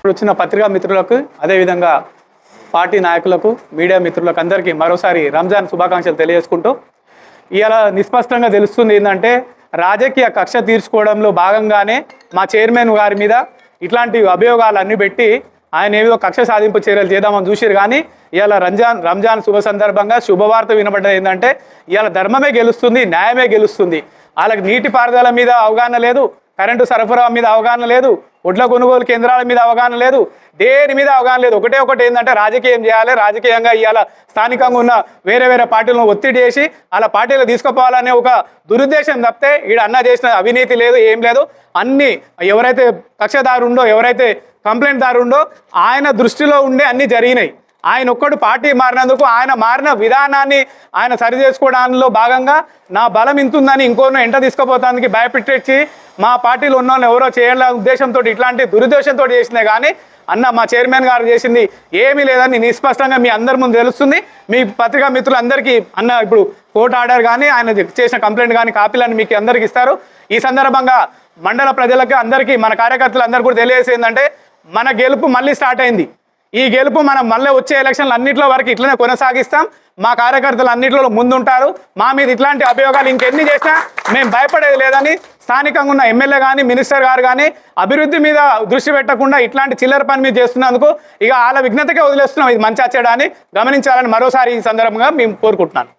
ఇప్పుడు వచ్చిన పత్రికా మిత్రులకు అదేవిధంగా పార్టీ నాయకులకు మీడియా మిత్రులకు అందరికీ మరోసారి రంజాన్ శుభాకాంక్షలు తెలియజేసుకుంటూ ఇవాళ నిస్పష్టంగా తెలుస్తుంది ఏంటంటే రాజకీయ కక్ష తీర్చుకోవడంలో భాగంగానే మా చైర్మన్ గారి మీద ఇట్లాంటి అభియోగాలు అన్ని పెట్టి ఆయన ఏదో కక్ష సాధింపు చర్యలు చేద్దామని చూసిరు కానీ ఇవాళ రంజాన్ రంజాన్ శుభ సందర్భంగా శుభవార్త వినబడ్డది ఏంటంటే ఇవాళ ధర్మమే గెలుస్తుంది న్యాయమే గెలుస్తుంది. వాళ్ళకి నీటి పారుదల మీద అవగాహన లేదు కరెంటు సరఫరా మీద అవగాహన లేదు ఒడ్ల కొనుగోలు కేంద్రాల మీద అవగాహన లేదు దేని మీద అవగాహన లేదు. ఒకటే ఒకటి ఏంటంటే రాజకీయం చేయాలి రాజకీయంగా ఇవాళ స్థానికంగా ఉన్న వేరే వేరే పార్టీలను ఒత్తిడి చేసి అలా పార్టీలు తీసుకుపోవాలనే ఒక దురుద్దేశం తప్పితే ఈడ అన్న చేసిన అవినీతి లేదు ఏం లేదు. అన్ని ఎవరైతే కక్షదారు ఉండో ఎవరైతే కంప్లైంట్ దారు ఉండో ఆయన దృష్టిలో ఉండే అన్నీ జరిగినాయి. ఆయన ఒక్కడు పార్టీ మారినందుకు ఆయన మారిన విధానాన్ని ఆయన సరి చేసుకోవడంలో భాగంగా నా బలం ఇంతుందని ఇంకోనో ఎంట తీసుకుపోతానికి భయపెట్టించి మా పార్టీలో ఉన్న వాళ్ళు ఎవరో చేయాల ఉద్దేశంతో ఇట్లాంటి దురుద్దేశంతో చేసిందే కానీ అన్న మా చైర్మన్ గారు చేసింది ఏమీ లేదని నిస్పష్టంగా మీ అందరి ముందు తెలుస్తుంది. మీ పత్రికా మిత్రులందరికీ అన్న ఇప్పుడు కోర్టు ఆర్డర్ కానీ ఆయన చేసిన కంప్లైంట్ కానీ కాపీలను మీకు అందరికి ఇస్తారు. ఈ సందర్భంగా మండల ప్రజలకు అందరికీ మన కార్యకర్తలు అందరికీ కూడా తెలియజేసి ఏంటంటే మన గెలుపు మళ్ళీ స్టార్ట్ అయింది. ఈ గెలుపు మనం మళ్ళీ వచ్చే ఎలక్షన్లు అన్నింటిలో వరకు ఇట్లనే కొనసాగిస్తాం. మా కార్యకర్తలు అన్నింటిలో ముందుంటారు. మా మీద ఇట్లాంటి అభియోగాలు ఇంకెన్ని చేసినా మేము భయపడేది లేదని స్థానికంగా ఉన్న ఎమ్మెల్యే కానీ మినిస్టర్ గారు కానీ అభివృద్ధి మీద దృష్టి పెట్టకుండా ఇట్లాంటి చిల్లర పని మీద చేస్తున్నందుకు ఇక వాళ్ళ విఘ్నతకే వదిలేస్తున్నాం. ఇది మంచి వచ్చేయడాన్ని గమనించాలని మరోసారి ఈ సందర్భంగా మేము కోరుకుంటున్నాను.